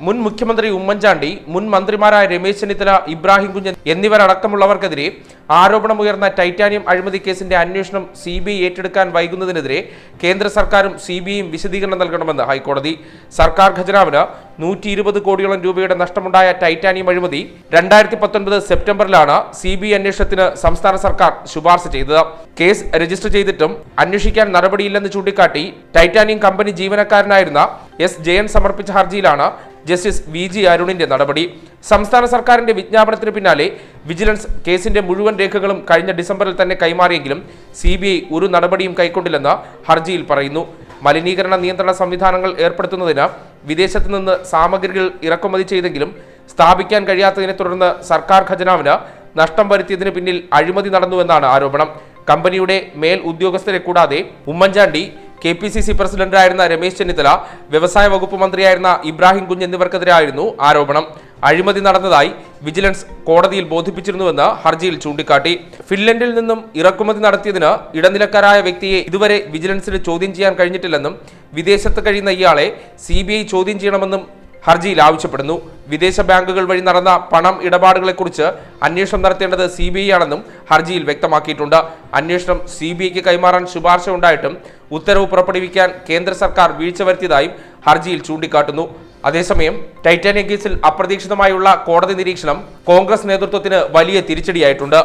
മുൻ മുഖ്യമന്ത്രി ഉമ്മൻചാണ്ടി മുൻ മന്ത്രിമാരായ രമേശ് ചെന്നിത്തല ഇബ്രാഹിം കുഞ്ഞൻ എന്നിവരടക്കമുള്ളവർക്കെതിരെ ആരോപണമുയർന്ന ടൈറ്റാനിയം അഴിമതി കേസിന്റെ അന്വേഷണം സി ബി ഐ ഏറ്റെടുക്കാൻ വൈകുന്നതിനെതിരെ കേന്ദ്ര സർക്കാരും സി ബി ഐയും വിശദീകരണം നൽകണമെന്ന് ഹൈക്കോടതി. സർക്കാർ ഖജനാവിന് നൂറ്റി ഇരുപത് കോടിയോളം രൂപയുടെ നഷ്ടമുണ്ടായ ടൈറ്റാനിയം അഴിമതി രണ്ടായിരത്തി പത്തൊൻപത് സെപ്റ്റംബറിലാണ് സി ബി ഐ അന്വേഷണത്തിന് സംസ്ഥാന സർക്കാർ ശുപാർശ ചെയ്തത്. കേസ് രജിസ്റ്റർ ചെയ്തിട്ടും അന്വേഷിക്കാൻ നടപടിയില്ലെന്ന് ചൂണ്ടിക്കാട്ടി ടൈറ്റാനിയം കമ്പനി ജീവനക്കാരനായിരുന്ന എസ് ജയൻ സമർപ്പിച്ച ഹർജിയിലാണ് ജസ്റ്റിസ് വി ജി അരുണിന്റെ നടപടി. സംസ്ഥാന സർക്കാരിന്റെ വിജ്ഞാപനത്തിന് പിന്നാലെ വിജിലൻസ് കേസിന്റെ മുഴുവൻ രേഖകളും കഴിഞ്ഞ ഡിസംബറിൽ തന്നെ കൈമാറിയെങ്കിലും സി ഒരു നടപടിയും കൈക്കൊണ്ടില്ലെന്ന് ഹർജിയിൽ പറയുന്നു. മലിനീകരണ നിയന്ത്രണ സംവിധാനങ്ങൾ ഏർപ്പെടുത്തുന്നതിന് വിദേശത്ത് നിന്ന് സാമഗ്രികൾ ഇറക്കുമതി ചെയ്തെങ്കിലും സ്ഥാപിക്കാൻ കഴിയാത്തതിനെ തുടർന്ന് സർക്കാർ ഖജനാവിന് നഷ്ടം വരുത്തിയതിന് പിന്നിൽ അഴിമതി നടന്നുവെന്നാണ് ആരോപണം. കമ്പനിയുടെ മേൽ ഉദ്യോഗസ്ഥരെ കൂടാതെ Oommen Chandy K P C C പ്രസിഡന്റായിരുന്ന രമേശ് ചെന്നിത്തല വ്യവസായ വകുപ്പ് മന്ത്രിയായിരുന്ന ഇബ്രാഹിം കുഞ്ഞ് എന്നിവർക്കെതിരായിരുന്നു ആരോപണം. അഴിമതി നടന്നതായി വിജിലൻസ് കോടതിയിൽ ബോധിപ്പിച്ചിരുന്നുവെന്ന് ഹർജിയിൽ ചൂണ്ടിക്കാട്ടി. ഫിൻലൻഡിൽ നിന്നും ഇറക്കുമതി നടത്തിയതിന് ഇടനിലക്കാരായ വ്യക്തിയെ ഇതുവരെ വിജിലൻസിന് ചോദ്യം ചെയ്യാൻ കഴിഞ്ഞിട്ടില്ലെന്നും വിദേശത്ത് കഴിയുന്ന ഇയാളെ സി ചോദ്യം ചെയ്യണമെന്നും ഹർജിയിൽ ആവശ്യപ്പെടുന്നു. വിദേശ ബാങ്കുകൾ വഴി നടന്ന പണം ഇടപാടുകളെക്കുറിച്ച് അന്വേഷണം നടത്തേണ്ടത് സി ബി ഐ ആണെന്നും ഹർജിയിൽ വ്യക്തമാക്കിയിട്ടുണ്ട്. അന്വേഷണം സി ബി ഐക്ക് കൈമാറാൻ ശുപാർശ ഉണ്ടായിട്ടും ഉത്തരവ് പുറപ്പെടുവിക്കാൻ കേന്ദ്ര സർക്കാർ വീഴ്ച വരുത്തിയതായും ഹർജിയിൽ ചൂണ്ടിക്കാട്ടുന്നു. അതേസമയം ടൈറ്റാനിയം കേസിൽ അപ്രതീക്ഷിതമായുള്ള കോടതി നിരീക്ഷണം കോൺഗ്രസ് നേതൃത്വത്തിന് വലിയ തിരിച്ചടിയായിട്ടുണ്ട്.